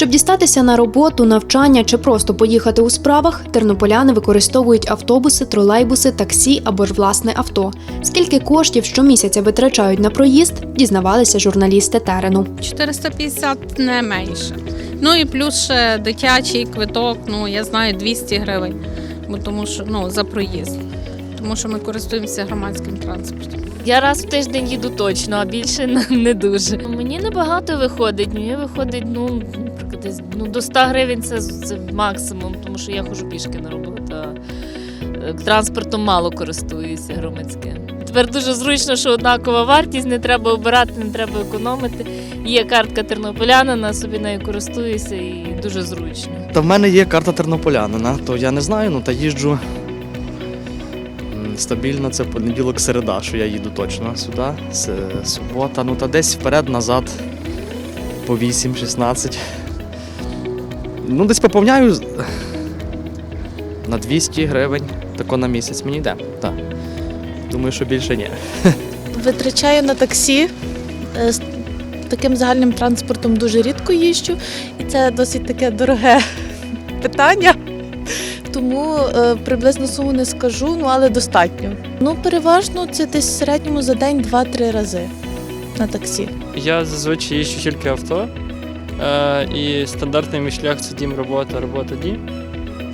Щоб дістатися на роботу, навчання чи просто поїхати у справах, тернополяни використовують автобуси, тролейбуси, таксі або ж власне авто. Скільки коштів щомісяця витрачають на проїзд, дізнавалися журналісти терену. 450 не менше. Ну і плюс ще дитячий квиток, ну я знаю 200 гривень, бо тому що ну за проїзд. Тому що ми користуємося громадським транспортом. Я раз в тиждень їду точно, а більше не- дуже. Мені небагато виходить. Мені виходить ну, десь ну, до 100 гривень це, це максимум, тому що я ходжу пішки на роботу. е, Транспортом мало користуюся громадським. Тепер дуже зручно, що однакова вартість, не треба обирати, не треба економити. Є картка тернополянина, собі нею користуюся і дуже зручно. Та в мене є карта тернополянина, то я не знаю, ну та їжджу стабільно, це понеділок середа, що я їду точно сюди. С- субота, ну та десь вперед-назад по 8-16. Ну, десь поповняю на 200 гривень, тако на місяць мені йде. Так. Думаю, що більше ні. Витрачаю на таксі. Е, З таким загальним транспортом дуже рідко їжджу, і це досить таке дороге питання. Тому е, приблизно суму не скажу, ну але достатньо. Ну, переважно це десь в середньому за день 2-3 рази на таксі. Я зазвичай їжджу тільки авто. Е, і стандартний мій шлях це дім, робота, робота, дім.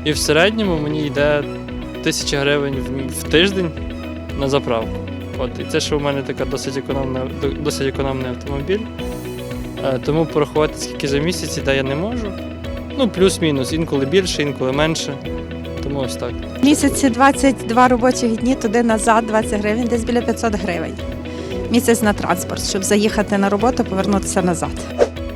І в середньому мені йде тисяча гривень в, тиждень на заправку. От, і це що в мене така досить економна, досить економний автомобіль. Е, тому порахувати, скільки за місяць іде, я не можу. Ну, плюс-мінус, інколи більше, інколи менше. Тому ось так. Місяці 22 робочих дні, туди назад 20 гривень, десь біля 500 гривень. Місяць на транспорт, щоб заїхати на роботу, повернутися назад.